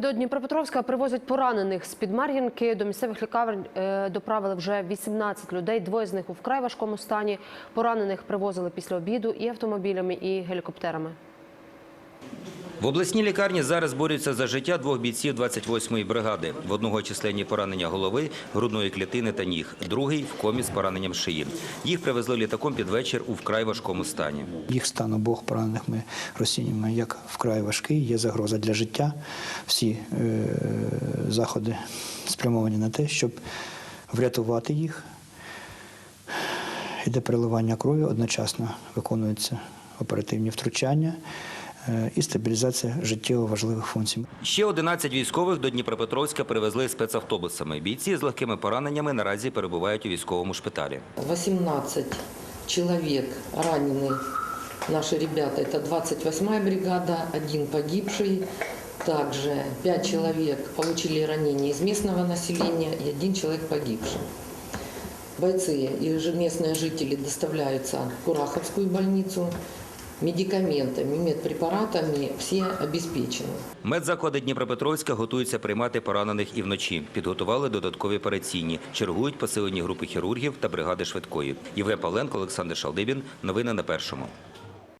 До Дніпропетровська привозять поранених з під Мар'їнки. До місцевих лікарень е, доправили вже 18 людей. Двоє з них у вкрай важкому стані. Поранених привозили після обіду і автомобілями, і гелікоптерами. В обласній лікарні зараз борються за життя двох бійців 28-ї бригади. В одного численні поранення голови, грудної клітини та ніг, другий в комі з пораненням шиї. Їх привезли літаком під вечір у вкрай важкому стані. Їх стан обох поранених ми розцінюємо як вкрай важкий, є загроза для життя. Всі е, заходи спрямовані на те, щоб врятувати їх. Іде переливання крові, одночасно виконуються оперативні втручання і стабілізація життєво важливих функцій. Ще 11 військових до Дніпропетровська привезли спецавтобусами. Бійці з легкими пораненнями наразі перебувають у військовому шпиталі. 18 человек ранены наши ребята. Это 28-я бригада, один погибший. Также 5 человек получили ранения из местного населения и один человек погибший. Бойцы и же местные жители доставляются в Кураховскую больницу. Медикаментами, медпрепаратами все обеспечены. Медзаклади Дніпропетровська готуються приймати поранених і вночі. Підготували додаткові операційні. Чергують посилені групи хірургів та бригади швидкої. Євген Павленко, Олександр Шалдибін. Новини на першому.